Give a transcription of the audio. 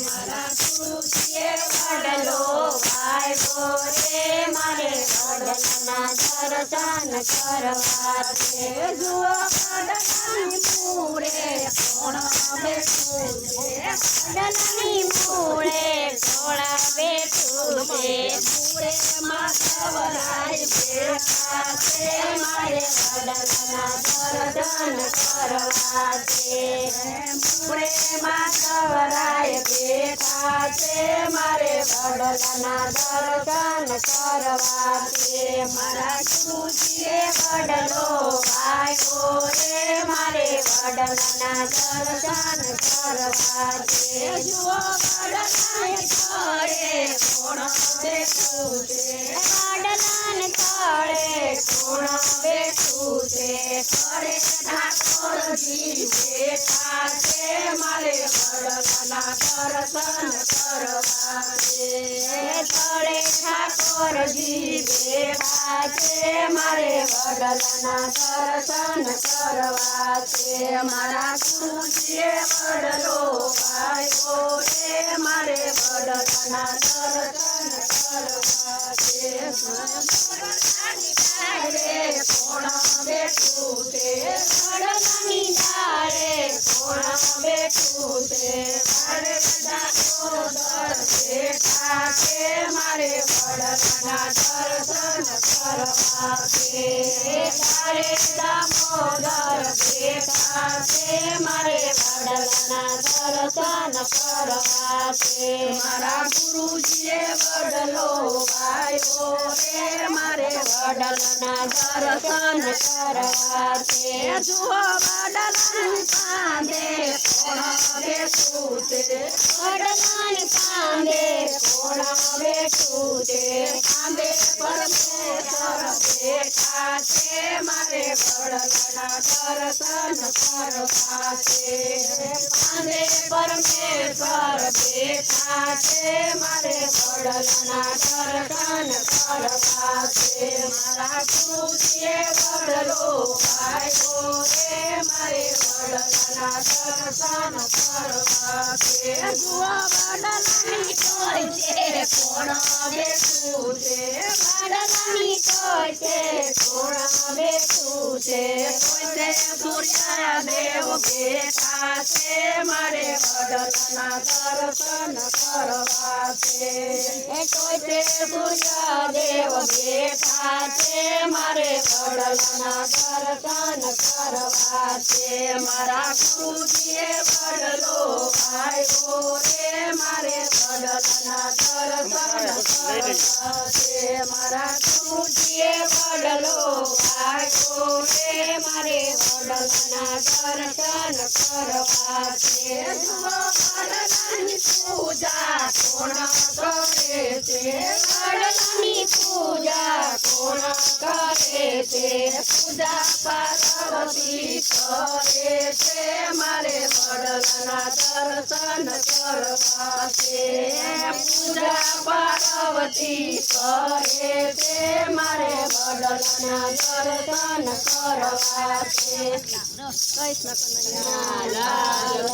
મારા ગુરુજીએ વડલો વાવ્યો રે મારે વડલાના દર્શન કરવા છે જુઓ વડલાની મૂળે કોણ બેઠું છે વડલાની મૂળે કોણ બેઠું છે મૂળે માધવરાય બેઠા છે મારે વડલાના દર્શન કરવા છે મારે ગુરુજીએ વડલો આવ્યો રે મારે વડલાના દર્શન કરવા છે જુઓ વડલાને તળે કોણ છે વડલાને ઠાકોરજી બેઠા છે તળે દેવા છે મારે વડલાના દર્શન કરવા છે મારા ગુરુજીએ વડલો વાયો રે મારે વડલાના દર્શન કરવા છે વડલાની કોણ બેઠું છે વડલાના દર્શન કરવા છે તારે દામોદર બેઠા છે મારે વડલાના દર્શન કરવા છે મારા ગુરુજીએ વડલો વાયો રે મારે વડલના દર્શન કરવા જુઓ વડલાની બેઠું છે વડલાના દર્શન કરવા છે પાંદે પરમેશ્વર દેખા છે મારે વડલાના દર્શન કરવા પાસે મારા ખુશીએ પડલો વાયો રે મારે વડલાના દર્શન કરવા પાસે જુઓ વડલાની કોઈ છે કોણ બેઠું છે વડલાની છે કોણ બેઠું છે કોઈ છે સૂર્યદેવ બેઠા છે મારે વડલાના દર્શન કરવા સૂર્યદેવ બેઠા છે મારે વડલાના દર્શન કરવા છે મારા ગુરુજીએ વડલો વાયો રે મારે વડલાના દર્શન કરવા મારા ગુરુજીએ વડલો વાયો રે મારે વડલાના દર્શન કરવા છે. પૂજા કોણ કરે છે? વડલાની પૂજા કોણ દર્શન કરવા છે. પૂજા પાર્વતી કરે છે મારે વડલાના દર્શન કરવા છે કૃષ્ણ કનૈયા લાલ.